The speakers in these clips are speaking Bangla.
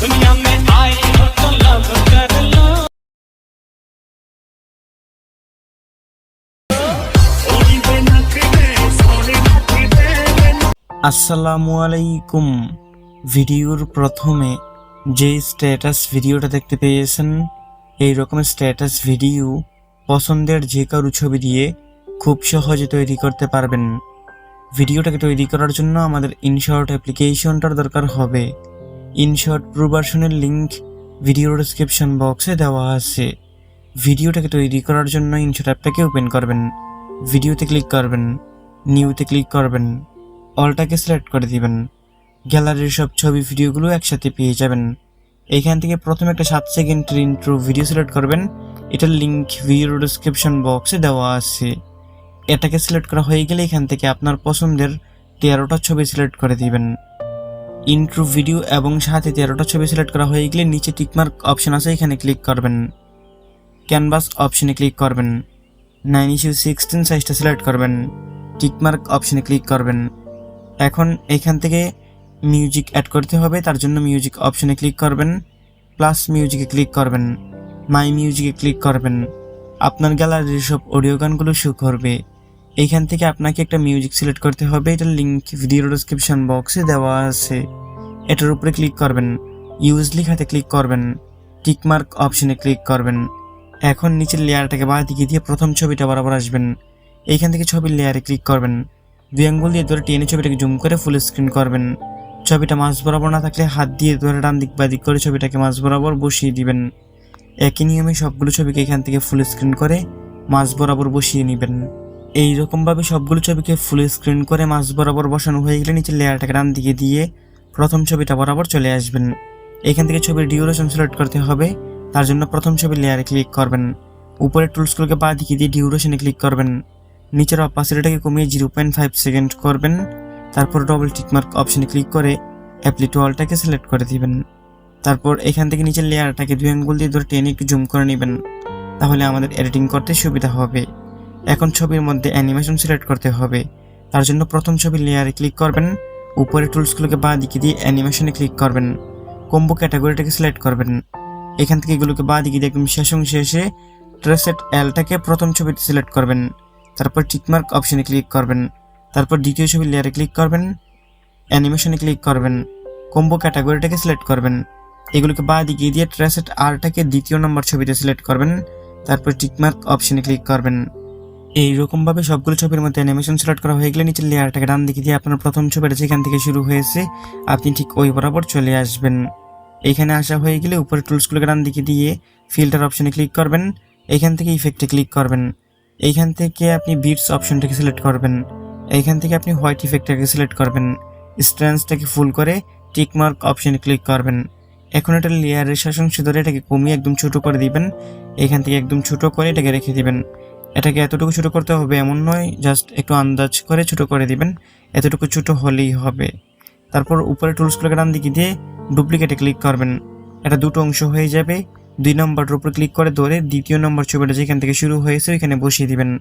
दुनिया में आई हो तो लव कर लो আসসালামু আলাইকুম ভিডিওর প্রথমে যে স্ট্যাটাস ভিডিওটা দেখতে পেয়েছেন এই রকমের স্ট্যাটাস ভিডিও পছন্দের যে কারো ছবি দিয়ে খুব সহজে তৈরি করতে পারবেন ভিডিওটাকে তৈরি করার জন্য আমাদের ইনশর্ট অ্যাপ্লিকেশনটার দরকার হবে ইনশর্ট প্রো ভার্সনের লিঙ্ক ভিডিওর ডিসক্রিপশন বক্সে দেওয়া আছে। ভিডিওটাকে তৈরি করার জন্য ইনশর্ট অ্যাপটাকে ওপেন করবেন। ভিডিওতে ক্লিক করবেন নিউতে ক্লিক করবেন অলটাকে সিলেক্ট করে দিবেন। গ্যালারির সব ছবি, ভিডিওগুলো একসাথে পেয়ে যাবেন। এখান থেকে প্রথমে একটা সাত সেকেন্ডের ইন্ট্রো ভিডিও সিলেক্ট করবেন। এটার লিঙ্ক ভিডিও ডিসক্রিপশন বক্সে দেওয়া আছে। এটাকে সিলেক্ট করা হয়ে গেলে এখান থেকে আপনার পছন্দের তেরোটা ছবি সিলেক্ট করে দিবেন। ইন্ট্রো ভিডিও এবং সাথে তেরোটা ছবি সিলেক্ট করা হয়ে গেলে নিচে টিকমার্ক অপশন আছে, এখানে ক্লিক করবেন। ক্যানভাস অপশনে ক্লিক করবেন। নাইন ইস্যু সিক্সটিন সাইজটা সিলেক্ট করবেন। টিকমার্ক অপশনে ক্লিক করবেন। এখন এখান থেকে মিউজিক অ্যাড করতে হবে, তার জন্য মিউজিক অপশনে ক্লিক করবেন। প্লাস মিউজিকে ক্লিক করবেন। মাই মিউজিকে ক্লিক করবেন। আপনার গ্যালারির সব অডিও গানগুলো শো করবে। এইখান থেকে আপনাকে একটা মিউজিক সিলেক্ট করতে হবে। এটার লিঙ্ক ভিডিও ডিসক্রিপশন বক্সে দেওয়া আছে। এটার উপরে ক্লিক করবেন। ইউজ লিখাতে ক্লিক করবেন। টিকমার্ক অপশনে ক্লিক করবেন। এখন নিচের লেয়ারটাকে বাঁ দিকে দিয়ে প্রথম ছবিটা বরাবর আসবেন। এইখান থেকে ছবির লেয়ারে ক্লিক করবেন। দুই আঙ্গুল দিয়ে ধরে টেনে ছবিটাকে জুম করে ফুল স্ক্রিন করবেন। ছবিটা মাঝ বরাবর না থাকলে হাত দিয়ে ধরে ডান দিক বা দিক করে ছবিটাকে মাঝ বরাবর বসিয়ে দিবেন। একই নিয়মে সবগুলো ছবিকে এখান থেকে ফুল স্ক্রিন করে মাঝ বরাবর বসিয়ে নেবেন। এই রকমভাবে সবগুলো ছবিকে ফুল স্ক্রিন করে মাঝ বরাবর বসানো হয়ে গেলে নিচের লেয়ারটাকে ডান দিকে দিয়ে প্রথম ছবিটা বরাবর চলে আসবেন। এখান থেকে ছবির ডিউরেশন সিলেক্ট করতে হবে, তার জন্য প্রথম ছবির লেয়ারে ক্লিক করবেন। উপরের টুলসগুলোকে বা দিকে দিয়ে ডিউরেশনে ক্লিক করবেন। নিচের অপাসিটিটাকে কমিয়ে জিরো পয়েন্ট ফাইভ সেকেন্ড করবেন। তারপর ডবল টিকমার্ক অপশনে ক্লিক করে অ্যাপ্লি টুয়ালটাকে সিলেক্ট করে দিবেন। তারপর এখান থেকে নিচের লেয়ারটাকে দুই আঙ্গুল দিয়ে ধরে টেনে একটু জুম করে নেবেন। তাহলে আমাদের এডিটিং করতে সুবিধা হবে। এখন ছবির মধ্যে অ্যানিমেশন সিলেক্ট করতে হবে। তার জন্য প্রথম ছবির লেয়ারে ক্লিক করবেন। উপরে টুলসগুলোকে বা দিকে দিয়ে অ্যানিমেশনে ক্লিক করবেন। কম্বো ক্যাটাগরিটাকে সিলেক্ট করবেন। এখান থেকে এগুলোকে বা দিকে দিয়ে একদম শেষ অংশে এসে ট্রেসেট এলটাকে প্রথম ছবিতে সিলেক্ট করবেন। তারপর টিকমার্ক অপশনে ক্লিক করবেন। তারপর দ্বিতীয় ছবির লেয়ারে ক্লিক করবেন। অ্যানিমেশনে ক্লিক করবেন। কম্বো ক্যাটাগরিটাকে সিলেক্ট করবেন। এগুলোকে বা দিকে দিয়ে ট্রেসেট আরটাকে দ্বিতীয় নম্বর ছবিতে সিলেক্ট করবেন। তারপর টিকমার্ক অপশনে ক্লিক করবেন। এই রকমভাবে সবগুলো ছবির মধ্যে অ্যানিমেশন সিলেক্ট করা হয়ে গেলে নিচের লেয়ারটাকে ডান দিকে দিয়ে আপনার প্রথম ছবিটা যেখান থেকে শুরু হয়েছে, আপনি ঠিক ওই বরাবর চলে আসবেন। এখানে আসা হয়ে গেলে উপরে টুলসগুলোকে ডান দিকে দিয়ে ফিল্টার অপশনে ক্লিক করবেন, এখান থেকে ইফেক্টে ক্লিক করবেন। এইখান থেকে আপনি বিটস অপশনটাকে সিলেক্ট করবেন এইখান থেকে আপনি হোয়াইট ইফেক্টটাকে সিলেক্ট করবেন। স্ট্রেন্সটাকে ফুল করে টিকমার্ক অপশনে ক্লিক করবেন। এখন এটা লেয়ারের শাসাংশ ধরে এটাকে কমিয়ে একদম ছোট করে দিবেন, এখান থেকে একদম ছোট করে এটাকে রেখে দিবেন। এটাকে এতটুকু ছোটো করতে হবে এমন নয় জাস্ট একটু আন্দাজ করে ছোটো করে দিবেন। এতটুকু ছোটো হলেই হবে। তারপর উপরে টুলসগুলোকে ডান দিকে দিয়ে ডুপ্লিকেটে ক্লিক করবেন। এটা দুটো অংশ হয়ে যাবে। দুই নম্বরটার উপর ক্লিক করে ধরে দ্বিতীয় নম্বর ছবিটা যেখান থেকে শুরু হয়েছে ওইখানে বসিয়ে দিবেন।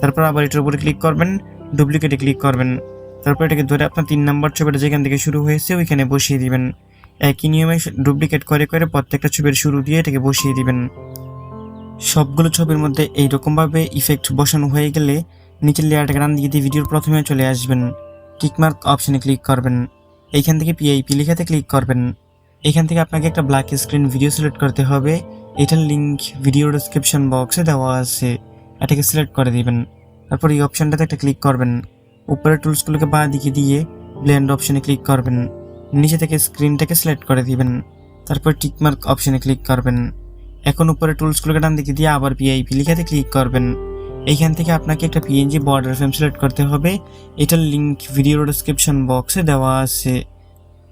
তারপর আবার এটার উপরে ক্লিক করবেন ডুপ্লিকেটে ক্লিক করবেন। তারপর এটাকে ধরে আপনার তিন নম্বর ছবিটা যেখান থেকে শুরু হয়েছে ওইখানে বসিয়ে দিবেন। একই নিয়মে ডুপ্লিকেট করে করে প্রত্যেকটা ছবির শুরু দিয়ে এটাকে বসিয়ে দিবেন। সবগুলো ছবির মধ্যে এইরকমভাবে ইফেক্ট বসানো হয়ে গেলে নিচের লেয়ারটাকে ডান দিয়ে দিয়ে ভিডিওর প্রথমে চলে আসবেন। টিকমার্ক অপশনে ক্লিক করবেন। এইখান থেকে পিআইপি লেখাতে ক্লিক করবেন। এখান থেকে আপনাকে একটা ব্ল্যাক স্ক্রিন ভিডিও সিলেক্ট করতে হবে। এটার লিঙ্ক ভিডিও ডিসক্রিপশন বক্সে দেওয়া আছে। এটাকে সিলেক্ট করে দিবেন। তারপর এই অপশনটাতে একটা ক্লিক করবেন। উপরের টুলসগুলোকে বাঁ দিকে দিয়ে ব্লেন্ড অপশনে ক্লিক করবেন। নিচে থেকে স্ক্রিনটাকে সিলেক্ট করে দিবেন। তারপর টিকমার্ক অপশনে ক্লিক করবেন। এখন উপরে টুলসগুলোকে ডান দিকে দিয়ে আবার পিআইপি লিখাতে ক্লিক করবেন। এইখান থেকে আপনাকে একটা পিএনজি বর্ডার ফ্রেম সিলেক্ট করতে হবে। এটার লিঙ্ক ভিডিও ডিসক্রিপশন বক্সে দেওয়া আছে।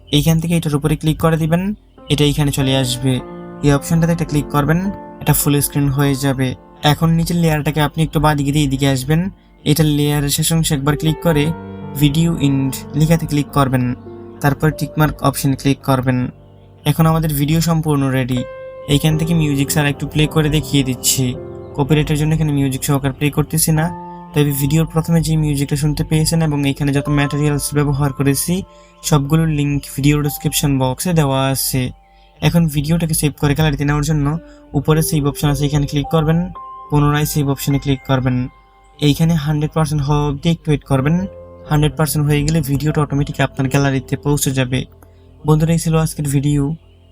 এইখান থেকে এটার উপরে ক্লিক করে দিবেন। এটা এইখানে চলে আসবে। এই অপশনটাতে একটা ক্লিক করবেন। এটা ফুল স্ক্রিন হয়ে যাবে। এখন নিচের লেয়ারটাকে আপনি একটু বাঁ দিকে দিয়ে এদিকে আসবেন। এটার লেয়ারের শেষ অংশে একবার ক্লিক করে ভিডিও ইন্ড লেখাতে ক্লিক করবেন। তারপর টিকমার্ক অপশন ক্লিক করবেন। এখন আমাদের ভিডিও সম্পূর্ণ রেডি এইখান থেকে মিউজিক ছাড়া একটু প্লে করে দেখিয়ে দিচ্ছি। কপিরাইটের জন্য এখানে মিউজিক সহকার প্লে করতেছি না। তবে ভিডিওর প্রথমে যে মিউজিকটা শুনতে পেয়েছেন এবং এখানে যত ম্যাটেরিয়ালস ব্যবহার করেছি, সবগুলোর লিঙ্ক ভিডিও ডিসক্রিপশন বক্সে দেওয়া আছে। এখন ভিডিওটাকে সেভ করে গ্যালারিতে নেওয়ার জন্য উপরে সেভ অপশন আছে, এখানে ক্লিক করবেন, পুনরায় সেভ অপশনে ক্লিক করবেন। এইখানে হান্ড্রেড পার্সেন্ট হওয়া অবধি একটু ওয়েট করবেন। হান্ড্রেড পার্সেন্ট হয়ে গেলে ভিডিওটা অটোমেটিক আপনার গ্যালারিতে পৌঁছে যাবে। বন্ধুরা, এই ছিল আজকের ভিডিও